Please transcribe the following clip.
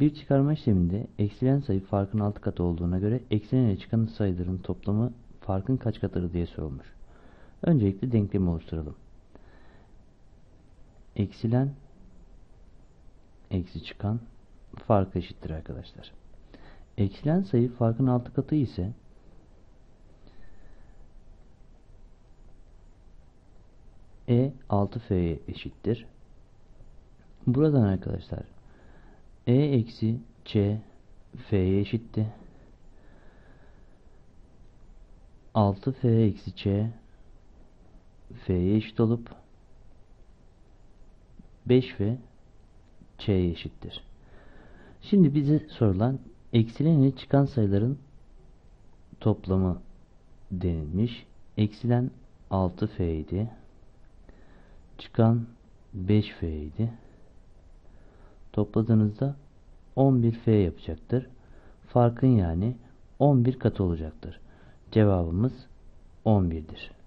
Bir çıkarma işleminde eksilen sayı farkın 6 katı olduğuna göre eksilen ile çıkan sayıların toplamı farkın kaç katıdır diye sorulmuş. Öncelikle denklemi oluşturalım. Eksilen eksi çıkan fark eşittir arkadaşlar. Eksilen sayı farkın 6 katı ise E 6F'ye eşittir. Buradan arkadaşlar E eksi C F'ye eşitti. 6F eksi C F'ye eşit olup 5F C'ye eşittir. Şimdi bize sorulan eksilen ile çıkan sayıların toplamı denilmiş. Eksilen 6F idi. Çıkan 5F idi. Topladığınızda 11F yapacaktır. Farkın yani 11 katı olacaktır. Cevabımız 11'dir.